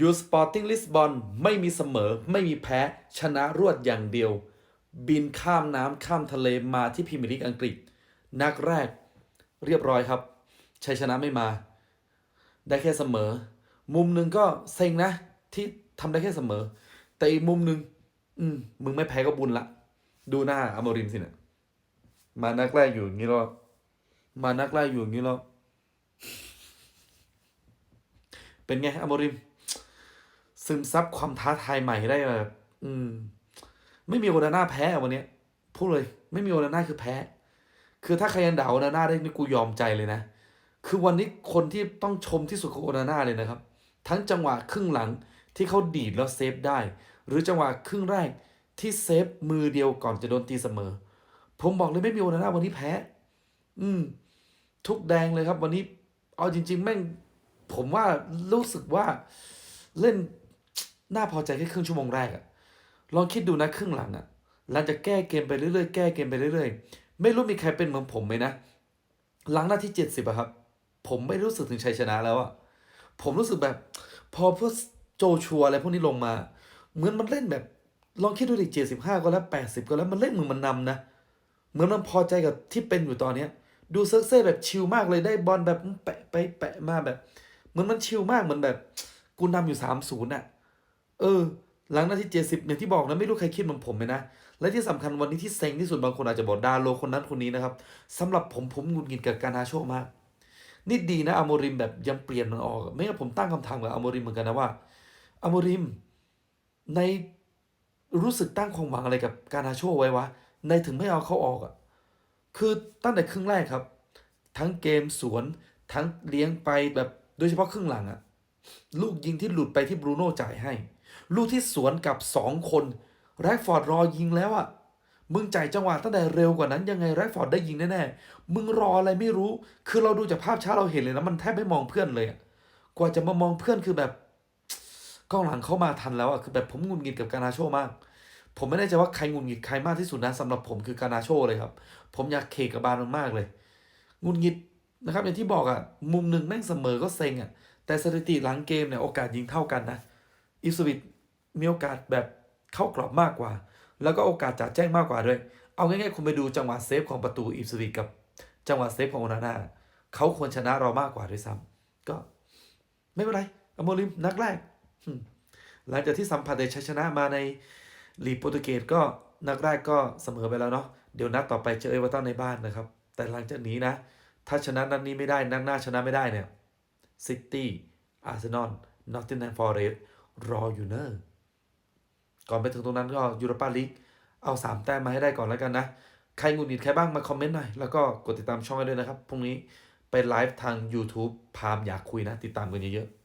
ยูสปอร์ติ้งลิสบอนไม่มีเสมอไม่มีแพ้ชนะรวดอย่างเดียว บินข้ามน้ำข้ามทะเลมาที่พรีเมียร์ลีกอังกฤษ นัดแรกเรียบร้อยครับชัยชนะไม่มา ได้แค่เสมอ มุมหนึ่งก็เซ็งนะ ที่ทำได้แค่เสมอ แต่อีกมุมหนึ่งอืมมึงไม่แพ้ก็บุญละ ดูหน้าอมรินสิเนะมานักแรกอยู่อย่างนี้แล้วมานักแรกอยู่อย่างนี้แล้วเป็นไงอมรินทร์ ซึมซับความท้าทายใหม่ได้แบบอืม ไม่มีโอนาน่าแพ้วันนี้พูดเลย ไม่มีโอนาน่าคือแพ้ คือถ้าใครยังด่าโอนาน่าได้นี่กูยอมใจเลยนะ คือวันนี้คนที่ต้องชมที่สุดขอโอนาน่าเลยนะครับ ทั้งจังหวะครึ่งหลังที่เขาดีดแล้วเซฟได้ หรือจังหวะครึ่งแรกที่เซฟมือเดียวก่อนจะโดนตีเสมอ ผมบอกเลยไม่มีโอนาน่าวันนี้แพ้ อืม ทุกแดงเลยครับ วันนี้ เอาจริง ๆ แม่ง ผมว่ารู้สึกว่าเล่น น่าพอใจแค่ครึ่งชั่วโมงแรกอะลองคิดดูนะครึ่งหลังอะหลังจากแก้เกมไปเรื่อยๆ แก้เกมไปเรื่อยๆ ไม่รู้มีใครเป็นเหมือนผมไหมนะ หลังหน้าที่เจ็ดสิบอะครับ ผมไม่รู้สึกถึงชัยชนะแล้วอะผมรู้สึกแบบ พอพวกโจชัวอะไรพวกนี้ลงมา เหมือนมันเล่นแบบ ลองคิดดูดิเจ็ดสิบห้าก็แล้วแปดสิบก็แล้วมันเล่นเหมือนมันนำนะ เหมือนมันพอใจกับที่เป็นอยู่ตอนเนี้ย ดูเซิร์กเซ่แบบชิลมากเลยได้บอลแบบแปะไปแปะมาแบบ เหมือนมันชิลมากเหมือนแบบ กูนำอยู่สามศูนย์อะ เออ หลังนาทีเจ็ดสิบอย่างที่บอกนะไม่รู้ใครคิดเหมือนผมไหมนะ และที่สำคัญวันนี้ที่เซ็งที่สุดบางคนอาจจะบอกดาโลคนนั้นคนนี้นะครับสำหรับผมผมงุดหงิดกับการนาโชมากนี่ดีนะอโมริมแบบยังเปลี่ยนมันออก ไม่งั้นผมตั้งคำถามกับอโมริมเหมือนกันนะว่าอโมริมในรู้สึกตั้งความหวังอะไรกับการนาโชไว้วะ ในถึงไม่เอาเขาออกอะคือตั้งแต่ครึ่งแรกครับ ทั้งเกมสวน ทั้งเลี้ยงไปแบบโดยเฉพาะครึ่งหลังอะ ลูกยิงที่หลุดไปที่บรูโน่จ่ายให้ ลูกที่สวนกับสองคนแรกฟอร์ดรอยิงแล้วอะมึงจ่ายจังหวะตั้งแต่เร็วกว่านั้นยังไงแรกฟอร์ดได้ยิงแน่ๆมึงรออะไรไม่รู้ คือเราดูจากภาพช้าเราเห็นเลยนะมันแทบไม่มองเพื่อนเลยกว่าจะมามองเพื่อนคือแบบกล้องหลังเข้ามาทันแล้วอะคือแบบผมงุนงิดกับการนาโชมาก ผมไม่แน่ใจว่าใครงุนงิดใครมากที่สุดนะสำหรับผมคือการนาโชเลยครับ ผมอยากเคกับบานมากเลยงุนงิดนะครับอย่างที่บอกอะมุมหนึ่งแม่งเสมอก็เซ็งอะแต่สถิติหลังเกมเนี่ยโอกาสยิงเท่ากันนะ อิสวิตมีโอกาสแบบเข้ากรอบมากกว่า แล้วก็โอกาสจัดแจ้งมากกว่าด้วย เอาง่ายๆคุณไปดูจังหวะเซฟของประตูอิสวิตกับจังหวะเซฟของโอนาน่าเขาควรชนะเรามากกว่าด้วยซ้ำก็ไม่เป็นไรอโมริมนักแรกหลังจากที่สัมผัสได้ชัยชนะมาในลีกโปรตุเกสก็นัดแรกก็เสมอไปแล้วเนาะเดี๋ยวนัดต่อไปเจอเอเวอร์ตันในบ้านนะครับ แต่หลังจากนี้นะ ถ้าชนะนัดนี้ไม่ได้นัดหน้าชนะไม่ได้เนี่ยซิตี้อาร์เซนอลนอตติงแฮมฟอร์เรสต์ รออยู่เนอะก่อนไปถึงตรงนั้นก็ยูโรปาลีกเอาสามแต้มมาให้ได้ก่อนแล้วกันนะ ใครงุนหงิดใครบ้างมาคอมเมนต์หน่อย แล้วก็กดติดตามช่องให้ด้วยนะครับ พรุ่งนี้ไปไลฟ์ทาง YouTube พามอยากคุยนะ ติดตามกันเยอะๆ